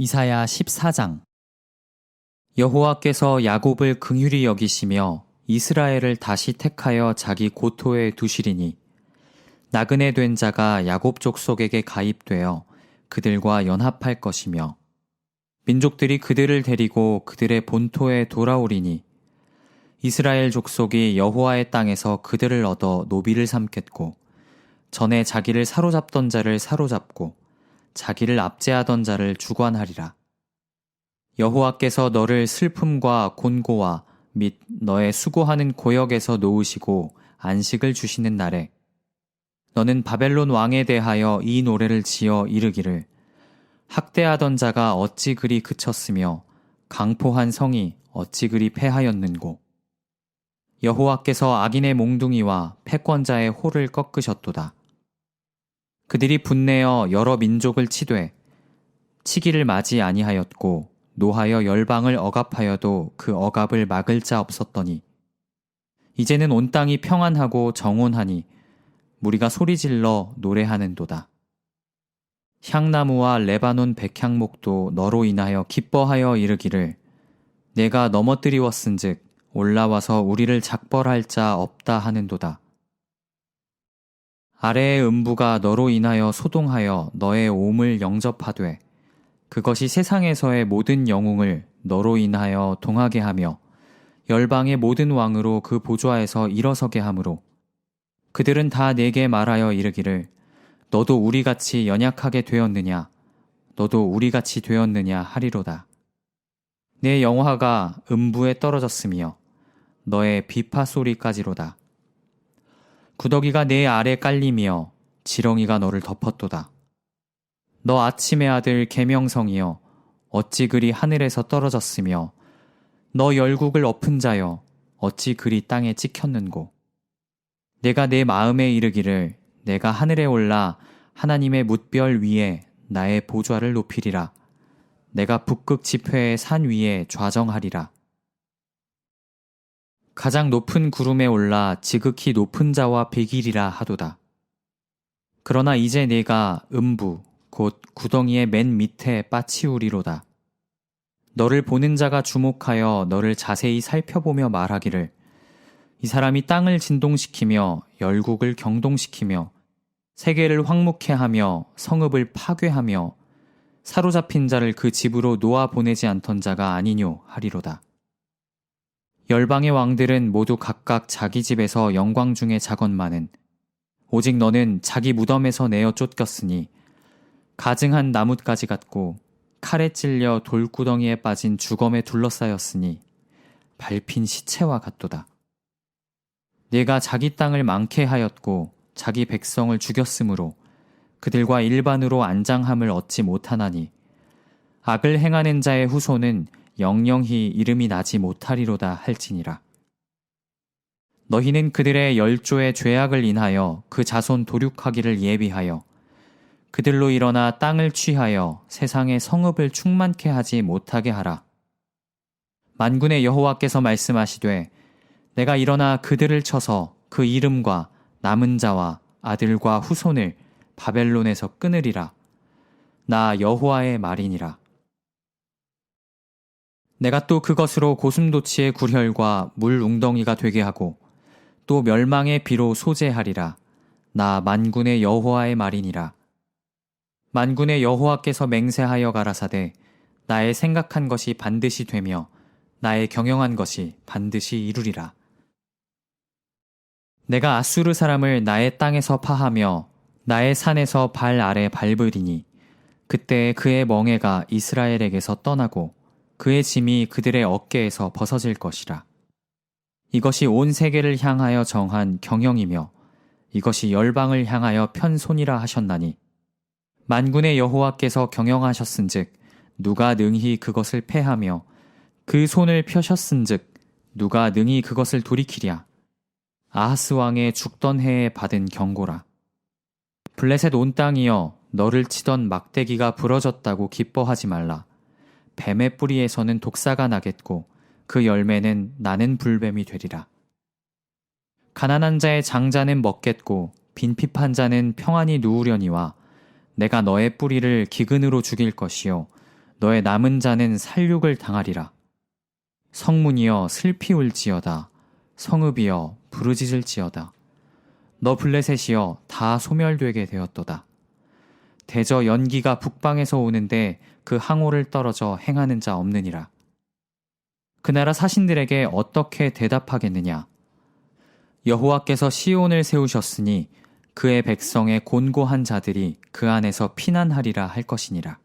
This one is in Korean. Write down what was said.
이사야 14장. 여호와께서 야곱을 긍휼히 여기시며 이스라엘을 다시 택하여 자기 고토에 두시리니 나그네 된 자가 야곱 족속에게 가입되어 그들과 연합할 것이며 민족들이 그들을 데리고 그들의 본토에 돌아오리니 이스라엘 족속이 여호와의 땅에서 그들을 얻어 노비를 삼겠고 전에 자기를 사로잡던 자를 사로잡고 자기를 압제하던 자를 주관하리라. 여호와께서 너를 슬픔과 곤고와 및 너의 수고하는 고역에서 놓으시고 안식을 주시는 날에 너는 바벨론 왕에 대하여 이 노래를 지어 이르기를 학대하던 자가 어찌 그리 그쳤으며 강포한 성이 어찌 그리 패하였는고 여호와께서 악인의 몽둥이와 패권자의 홀을 꺾으셨도다. 그들이 분내어 여러 민족을 치되 치기를 맞이 아니하였고 노하여 열방을 억압하여도 그 억압을 막을 자 없었더니 이제는 온 땅이 평안하고 정온하니 무리가 소리질러 노래하는도다. 향나무와 레바논 백향목도 너로 인하여 기뻐하여 이르기를 내가 넘어뜨리웠은즉 올라와서 우리를 작벌할 자 없다 하는도다. 아래의 음부가 너로 인하여 소동하여 너의 옴을 영접하되 그것이 세상에서의 모든 영웅을 너로 인하여 동하게 하며 열방의 모든 왕으로 그 보좌에서 일어서게 하므로 그들은 다 내게 말하여 이르기를 너도 우리같이 연약하게 되었느냐 너도 우리같이 되었느냐 하리로다. 내 영화가 음부에 떨어졌으며 너의 비파 소리까지로다. 구더기가 내 아래 깔리며 지렁이가 너를 덮었도다. 너 아침의 아들 계명성이여 어찌 그리 하늘에서 떨어졌으며 너 열국을 엎은 자여 어찌 그리 땅에 찍혔는고? 내가 내 마음에 이르기를 내가 하늘에 올라 하나님의 뭇별 위에 나의 보좌를 높이리라. 내가 북극 지폐의 산 위에 좌정하리라 가장 높은 구름에 올라 지극히 높은 자와 비길이라 하도다. 그러나 이제 내가 음부, 곧 구덩이의 맨 밑에 빠치우리로다. 너를 보는 자가 주목하여 너를 자세히 살펴보며 말하기를 이 사람이 땅을 진동시키며 열국을 경동시키며 세계를 황묵해 하며 성읍을 파괴하며 사로잡힌 자를 그 집으로 놓아 보내지 않던 자가 아니뇨 하리로다. 열방의 왕들은 모두 각각 자기 집에서 영광 중에 자건만은 오직 너는 자기 무덤에서 내어 쫓겼으니 가증한 나뭇가지 같고 칼에 찔려 돌구덩이에 빠진 주검에 둘러싸였으니 밟힌 시체와 같도다. 네가 자기 땅을 많게 하였고 자기 백성을 죽였으므로 그들과 일반으로 안장함을 얻지 못하나니 악을 행하는 자의 후손은 영영히 이름이 나지 못하리로다 할지니라. 너희는 그들의 열조의 죄악을 인하여 그 자손 도륙하기를 예비하여 그들로 일어나 땅을 취하여 세상의 성읍을 충만케 하지 못하게 하라. 만군의 여호와께서 말씀하시되 내가 일어나 그들을 쳐서 그 이름과 남은 자와 아들과 후손을 바벨론에서 끊으리라. 나 여호와의 말이니라. 내가 또 그것으로 고슴도치의 굴혈과 물 웅덩이가 되게 하고 또 멸망의 비로 소재하리라. 나 만군의 여호와의 말이니라. 만군의 여호와께서 맹세하여 가라사대 나의 생각한 것이 반드시 되며 나의 경영한 것이 반드시 이루리라. 내가 아수르 사람을 나의 땅에서 파하며 나의 산에서 발 아래 밟으리니 그때 그의 멍에가 이스라엘에게서 떠나고 그의 짐이 그들의 어깨에서 벗어질 것이라. 이것이 온 세계를 향하여 정한 경영이며 이것이 열방을 향하여 편손이라 하셨나니. 만군의 여호와께서 경영하셨은즉 누가 능히 그것을 패하며 그 손을 펴셨은즉 누가 능히 그것을 돌이키랴. 아하스 왕의 죽던 해에 받은 경고라. 블레셋 온 땅이여 너를 치던 막대기가 부러졌다고 기뻐하지 말라 뱀의 뿌리에서는 독사가 나겠고 그 열매는 나는 불뱀이 되리라. 가난한 자의 장자는 먹겠고 빈핍한 자는 평안히 누우려니와 내가 너의 뿌리를 기근으로 죽일 것이요 너의 남은 자는 살육을 당하리라. 성문이여 슬피 울지어다. 성읍이여 부르짖을지어다. 너 블레셋이여 다 소멸되게 되었도다. 대저 연기가 북방에서 오는데 그 항오를 떨어져 행하는 자 없느니라. 그 나라 사신들에게 어떻게 대답하겠느냐? 여호와께서 시온을 세우셨으니 그의 백성의 곤고한 자들이 그 안에서 피난하리라 할 것이니라.